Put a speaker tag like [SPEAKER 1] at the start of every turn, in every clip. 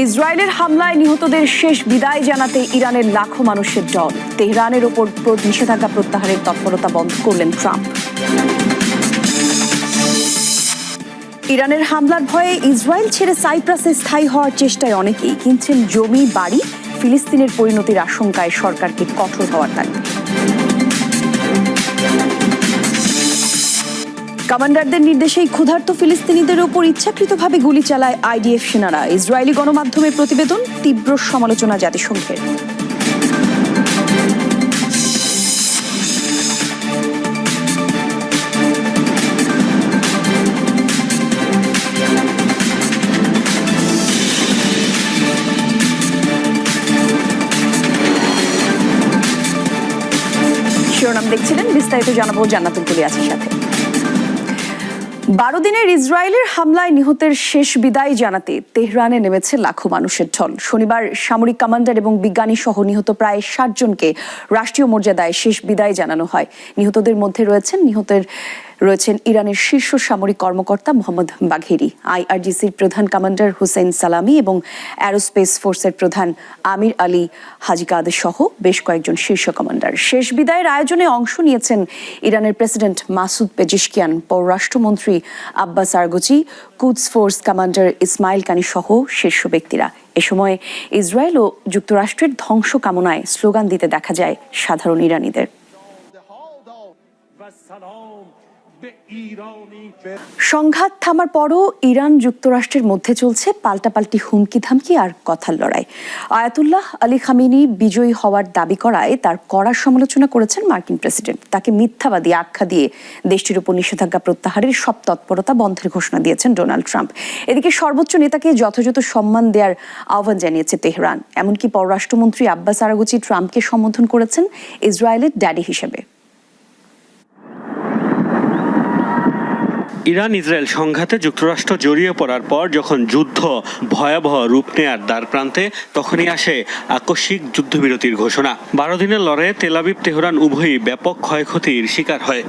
[SPEAKER 1] ইসরায়েলের হামলায় নিহতদের শেষ বিদায় জানাতে ইরানের লাখো মানুষের দল তেহরানের ওপর প্র- নিষেধাজ্ঞা প্রত্যাহারের তৎপরতা বন্ধ করলেন ট্রাম্প। ইরানের হামলার ভয়ে ইসরায়েল ছেড়ে সাইপ্রাসে স্থায়ী হওয়ার চেষ্টায় অনেকেই কিনছেন জমি, বাড়ি, ফিলিস্তিনের পরিণতির আশঙ্কায় সরকারকে কঠোর হওয়ার তাগিদ কমান্ডারদের নির্দেশেই ক্ষুধার্ত ফিলিস্তিনিদের উপর ইচ্ছাকৃতভাবে গুলি চালায় আইডিএফ সেনারা। ইসরায়েলি গণমাধ্যমের প্রতিবেদন, তীব্র সমালোচনা জাতিসংঘের। শিরোনাম দেখছিলেন, বিস্তারিত জানাব জান্নাতুল কুলি আছে সাথে। বারো দিনের ইসরায়েলের হামলায় নিহতের শেষ বিদায় জানাতে তেহরানে নেমেছে লাখো মানুষের ঢল। শনিবার সামরিক কমান্ডার এবং বিজ্ঞানী সহ নিহত প্রায় ষাট জনকে রাষ্ট্রীয় মর্যাদায় শেষ বিদায় জানানো হয়। নিহতদের মধ্যে রয়েছেন নিহতের রয়েছেন ইরানের শীর্ষ সামরিক কর্মকর্তা মোহাম্মদ বাঘেরি, আইআরজিসির প্রধান কমান্ডার হুসেন সালামি এবং অ্যারোস্পেস ফোর্সের প্রধান আমির আলী হাজিকাদ সহ বেশ কয়েকজন শীর্ষ কমান্ডার। শেষ বিদায়ের আয়োজনে অংশ নিয়েছেন ইরানের প্রেসিডেন্ট মাসুদ পেজিশকিয়ান, পররাষ্ট্রমন্ত্রী Abbas Araghchi Quds force commander Ismail Qaani সহ শীর্ষ ব্যক্তিরা। এ সময় ইসরায়েল ও যুক্তরাষ্ট্রের ধ্বংস কামনায় স্লোগান দিতে দেখা যায় সাধারণ ইরানিদের। সংঘাত থামার পরও ইরান যুক্তরাষ্ট্রের মধ্যে চলছে পাল্টাপাল্টি হুমকি ধামকি আর কথার লড়াই। আয়াতুল্লাহ আলী খামিনি বিজয়ী হওয়ার দাবি করায় তার কড়া সমালোচনা করেছেন মার্কিন প্রেসিডেন্ট। তাকে মিথ্যাবাদী আখ্যা দিয়ে দেশটির উপর নিষেধাজ্ঞা প্রত্যাহারের সব তৎপরতা বন্ধের ঘোষণা দিয়েছেন ডোনাল্ড ট্রাম্প। এদিকে সর্বোচ্চ নেতাকে যথাযথ সম্মান দেওয়ার আহ্বান জানিয়েছে তেহরান। এমনকি পররাষ্ট্রমন্ত্রী আব্বাস আরাগুচি ট্রাম্পকে সম্বোধন করেছেন ইসরায়েলের ড্যাডি হিসেবে।
[SPEAKER 2] ইরান ইসরায়েল সংঘাতে যুক্তরাষ্ট্র জড়িয়ে পড়ার পর যখন যুদ্ধ ভয়াবহ রূপ নেয়ার দ্বার প্রান্তে, তখনই আসে আকস্মিক যুদ্ধবিরতির ঘোষণা। বারো দিনের লড়াইয়ে তেলাবিব তেহরান উভয়ই ব্যাপক ক্ষয়ক্ষতির শিকার হয়।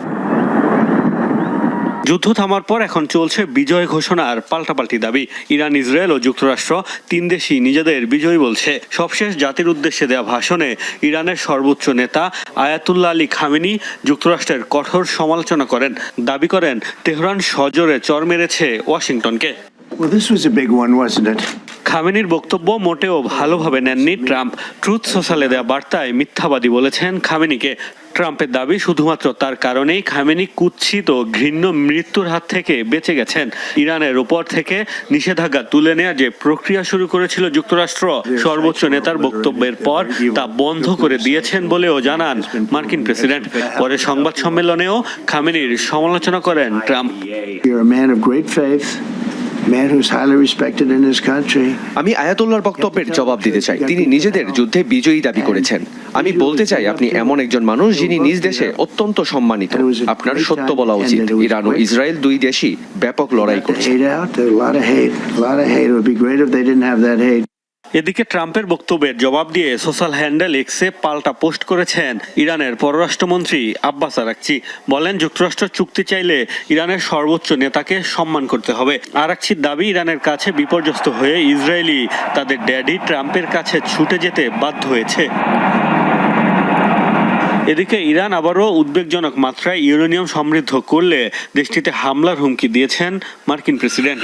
[SPEAKER 2] যুদ্ধ থামার পর এখন চলছে বিজয় ঘোষণার পাল্টাপাল্টি দাবি। ইরান ইসরায়েল ও যুক্তরাষ্ট্র তিন দেশই নিজেদের বিজয়ী বলছে। সবশেষ জাতির উদ্দেশ্যে দেয়া ভাষণে ইরানের সর্বোচ্চ নেতা আয়াতুল্লাহ আলী খামেনি যুক্তরাষ্ট্রের কঠোর সমালোচনা করেন। দাবি করেন তেহরান সজোরে চর মেরেছে ওয়াশিংটনকে।
[SPEAKER 3] Well, this was a big one, wasn't it?
[SPEAKER 2] খামেনির বক্তব্য মোটেও ভালোভাবে নেননি ট্রাম্প। ট্রুথ সোশ্যালে দেওয়া বার্তায় মিথ্যাবাদী বলেছেন খামেনিকে। ট্রাম্পের দাবি শুধুমাত্র তার কারণেই খামেনি কুৎসিত ঘৃণ্য মৃত্যুর হাত থেকে বেঁচে গেছেন। ইরানের উপর থেকে নিষেধাজ্ঞা তুলে নেওয়ার যে প্রক্রিয়া শুরু করেছিল যুক্তরাষ্ট্র, সর্বোচ্চ নেতার বক্তব্যের পর তা বন্ধ করে দিয়েছেন বলেও জানান মার্কিন প্রেসিডেন্ট। পরে সংবাদ সম্মেলনেও খামেনির সমালোচনা করেন ট্রাম্প।
[SPEAKER 4] আমি আয়াতুল্লাহর বক্তব্যের জবাব দিতে চাই। তিনি নিজেদের যুদ্ধে বিজয়ী দাবি করেছেন। আমি বলতে চাই আপনি এমন একজন মানুষ যিনি নিজ দেশে অত্যন্ত সম্মানিত। আপনার সত্য বলা উচিত। ইরান ও ইসরায়েল দুই দেশই ব্যাপক লড়াই করছে।
[SPEAKER 2] এদিকে ট্রাম্পের বক্তব্যের জবাব দিয়ে সোশ্যাল হ্যান্ডেল এক্সে পাল্টা পোস্ট করেছেন ইরানের পররাষ্ট্রমন্ত্রী আব্বাস আরাকচি। বলেন, যুক্তরাষ্ট্র চুক্তি চাইলে ইরানের সর্বোচ্চ নেতাকে সম্মান করতে হবে। আরাকচির দাবি, ইরানের কাছে বিপর্যস্ত হয়ে ইসরায়েলি তাদের ড্যাডি ট্রাম্পের কাছে ছুটে যেতে বাধ্য হয়েছে। এদিকে ইরান আবারও উদ্বেগজনক মাত্রায় ইউরেনিয়াম সমৃদ্ধ করলে দেশটিতে হামলার হুমকি দিয়েছেন মার্কিন প্রেসিডেন্ট।